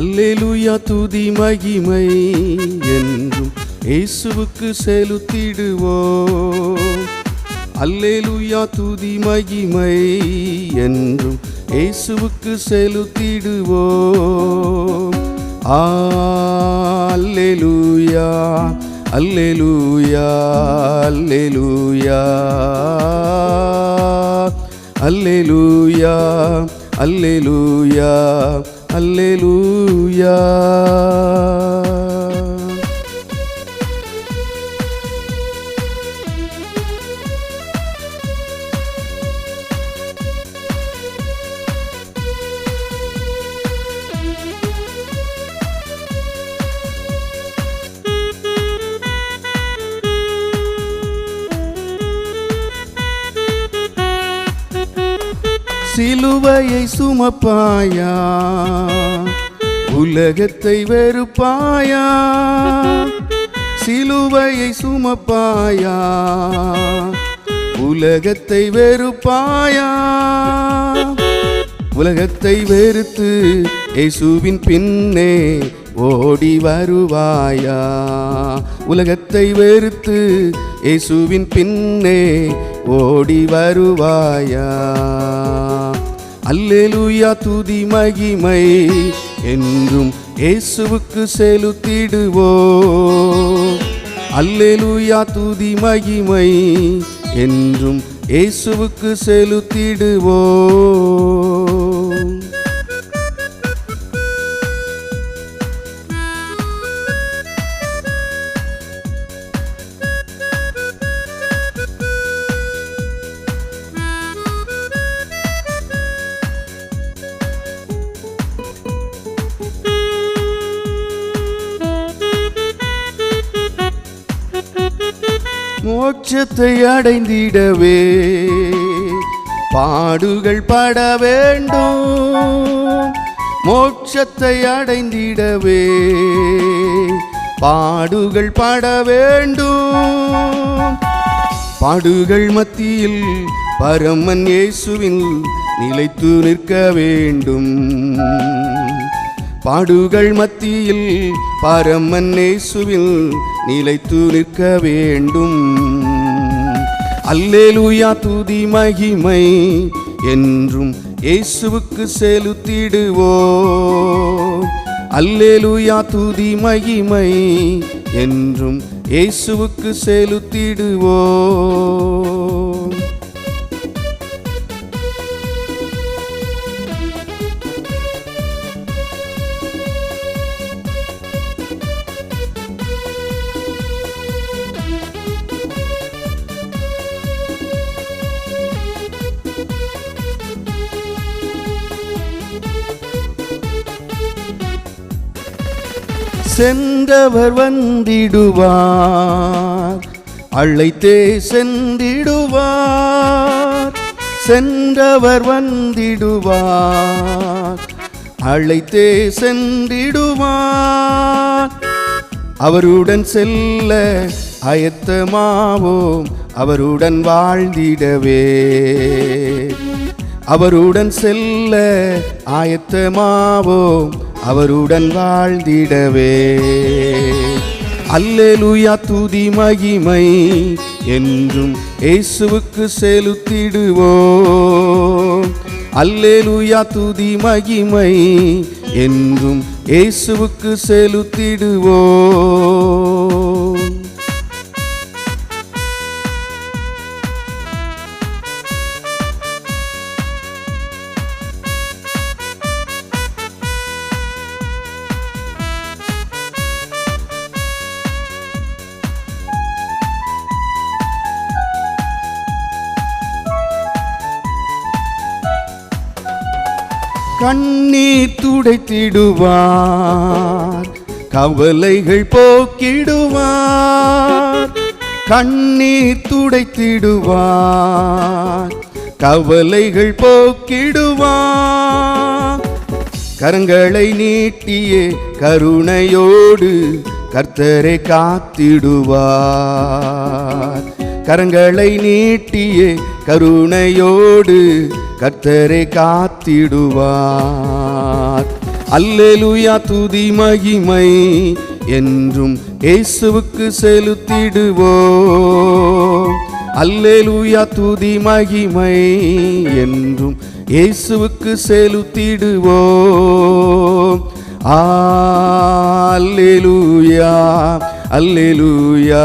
அல்லேலுயா துதி மகிமை என்றும் இயேசுவுக்கு செலுத்திடுவோம். அல்லேலுயா துதி மகிமை என்றும் இயேசுவுக்கு செலுத்திடுவோம். அல்லேலுயா அல்லேலுயா அல்லேலுயா. அல்லேலுயா அல்லேலுயா. அல்லேலூயா சிலுவையை சுமப்பாயா? உலகத்தை வெறுப்பாயா? சிலுவையை சுமப்பாயா? உலகத்தை வெறுப்பாயா? உலகத்தை வெறுத்து இயேசுவின் பின்னே ஓடி வருவாயா? உலகத்தை வெறுத்து இயேசுவின் பின்னே ஓடி வருவாயா? அல்லேலூயா துதி மகிமை என்றும் இயேசுவுக்கு செலுத்திடுவோ. அல்லேலூயா துதி மகிமை என்றும் இயேசுவுக்கு செலுத்திடுவோ. மோட்சத்தை அடைந்திடவே. பாடுகள் பட வேண்டும். மோட்சத்தை அடைந்திடவே. பாடுகள் பட வேண்டும். பாடுகள் மத்தியில் பரமன் இயேசுவில் நிலைத்து நிற்க வேண்டும். பாடுகள் மத்தியில் பரமன் இயேசுவில் நிலைத்து நிற்க வேண்டும். அல்லேலூயா துதி மகிமை என்றும் இயேசுவுக்கு செலுத்திடுவோ அல்லேலூயா துதி மகிமை என்றும் இயேசுவுக்கு செலுத்திடுவோ சென்றவர் வந்திடுவார். அழைத்தே சென்றிடுவார். சென்றவர் வந்திடுவார். அழைத்தே சென்றிடுவார். அவருடன் செல்ல அயத்தமாவோம். அவருடன் வாழ்ந்திடவே. அவருடன் செல்ல ஆயத்தமாவோம் அவருடன் வாழ்ந்திடவே. அல்லேலுயா துதி மகிமை என்றும் இயேசுவுக்கு செலுத்திடுவோம். அல்லேலுயா துதி மகிமை என்றும் இயேசுவுக்கு செலுத்திடுவோம். கண்ணீர் துடைத்திடுவார். கவலைகள் போக்கிடுவார். கண்ணீர் துடைத்திடுவார். கவலைகள் போக்கிடுவார். கரங்களை நீட்டியே கருணையோடு கர்த்தரை காத்திடுவார். கரங்களை நீட்டியே கருணையோடு கர்த்தரை காத்திடுவார். அல்லேலூயா துதி மகிமை என்றும் இயேசுவுக்கு செலுத்திடுவோ அல்லேலூயா துதி மகிமை என்றும் இயேசுவுக்கு செலுத்திடுவோ அல்லேலூயா அல்லேலூயா